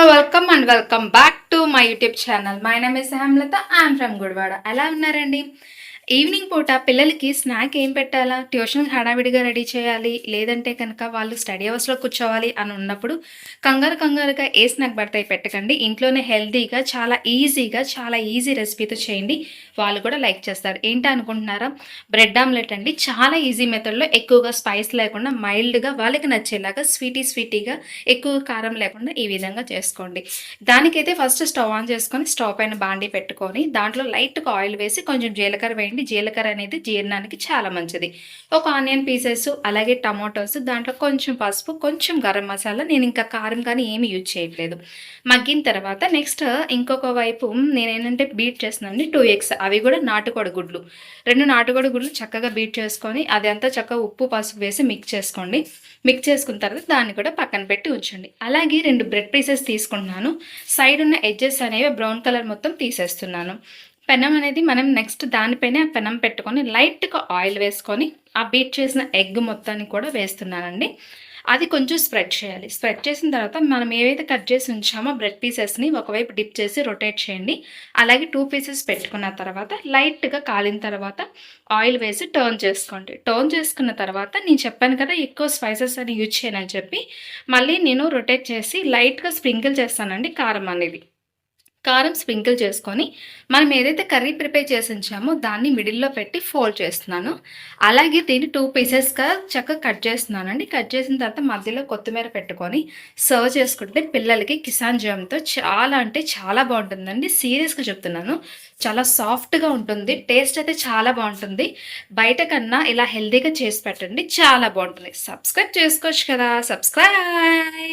Hello welcome and welcome back to my YouTube channel my name is Hemalatha I'm from Gudivada ఎలా ఉన్నారండి? Evening పూట పిల్లలకి snack ఏం పెట్టాలా? ట్యూషన్ హడావిడిగా రెడీ చేయాలి. లేదంటే కనుక వాళ్ళు స్టడీ అవర్స్లో కూర్చోవాలి అని ఉన్నప్పుడు కంగారు కంగారుగా ఏ స్నాక్ పడతాయి పెట్టకండి. ఇంట్లోనే హెల్తీగా చాలా ఈజీగా చాలా ఈజీ రెసిపీతో చేయండి. వాళ్ళు కూడా లైక్ చేస్తారు. ఏంటి అనుకుంటున్నారా? బ్రెడ్ ఆమ్లెట్ అండి. చాలా ఈజీ మెథడ్లో ఎక్కువగా స్పైస్ లేకుండా మైల్డ్గా వాళ్ళకి నచ్చేలాగా స్వీటీ స్వీటీగా ఎక్కువ కారం లేకుండా ఈ విధంగా చేసుకోండి. దానికైతే ఫస్ట్ స్టవ్ ఆన్ చేసుకొని స్టవ్ పైన బాండీ పెట్టుకొని దాంట్లో లైట్గా ఆయిల్ వేసి కొంచెం జీలకర్ర వేయండి. జీలకర్ర అనేది జీర్ణానికి చాలా మంచిది. ఒక ఆనియన్ పీసెస్ అలాగే టమాటోస్ దాంట్లో కొంచెం పసుపు కొంచెం గరం మసాలా నేను ఇంకా కారం కానీ ఏమి యూజ్ చేయట్లేదు. మగ్గిన తర్వాత నెక్స్ట్ ఇంకొక వైపు నేను ఏంటంటే బీట్ చేస్తున్నాను టూ ఎగ్స్. అవి కూడా నాటుకోడి గుడ్లు. రెండు నాటుకోడి గుడ్లు చక్కగా బీట్ చేసుకొని అది అంతా చక్కగా ఉప్పు పసుపు వేసి మిక్స్ చేసుకోండి. మిక్స్ చేసుకున్న తర్వాత దాన్ని కూడా పక్కన పెట్టి ఉంచండి. అలాగే రెండు బ్రెడ్ పీసెస్ తీసుకుంటున్నాను సైడ్ ఉన్న ఎడ్జెస్ అనేవి బ్రౌన్ కలర్ మొత్తం తీసేస్తున్నాను. పెనం అనేది మనం నెక్స్ట్ దానిపైనే ఆ పెనం పెట్టుకొని లైట్గా ఆయిల్ వేసుకొని ఆ బీట్ చేసిన ఎగ్ మొత్తాన్ని కూడా వేస్తున్నానండి. అది కొంచెం స్ప్రెడ్ చేయాలి. స్ప్రెడ్ చేసిన తర్వాత మనం ఏవైతే కట్ చేసి ఉంచామో బ్రెడ్ పీసెస్ని ఒకవైపు డిప్ చేసి రొటేట్ చేయండి. అలాగే టూ పీసెస్ పెట్టుకున్న తర్వాత లైట్గా కాలిన తర్వాత ఆయిల్ వేసి టర్న్ చేసుకోండి. టర్న్ చేసుకున్న తర్వాత నేను చెప్పాను కదా ఎక్కువ స్పైసెస్ అని యూజ్ చేయనని చెప్పి మళ్ళీ నేను రొటేట్ చేసి లైట్గా స్ప్రింకిల్ చేస్తానండి కారం అనేది. కారం స్ప్రింకిల్ చేసుకొని మనం ఏదైతే కర్రీ ప్రిపేర్ చేసి ఉంచామో దాన్ని మిడిల్లో పెట్టి ఫోల్డ్ చేస్తున్నాను. అలాగే దీన్ని టూ పీసెస్గా చక్కగా కట్ చేస్తున్నానండి. కట్ చేసిన తర్వాత మధ్యలో కొత్తిమీర పెట్టుకొని సర్వ్ చేసుకుంటే పిల్లలకి కిసాన్ జామ్తో చాలా అంటే చాలా బాగుంటుందండి. సీరియస్గా చెప్తున్నాను. చాలా సాఫ్ట్గా ఉంటుంది. టేస్ట్ అయితే చాలా బాగుంటుంది. బయట కన్నా ఇలా హెల్దీగా చేసి పెట్టండి. చాలా బాగుంటుంది. సబ్స్క్రైబ్ చేసుకోవచ్చు కదా. సబ్స్క్రైబ్.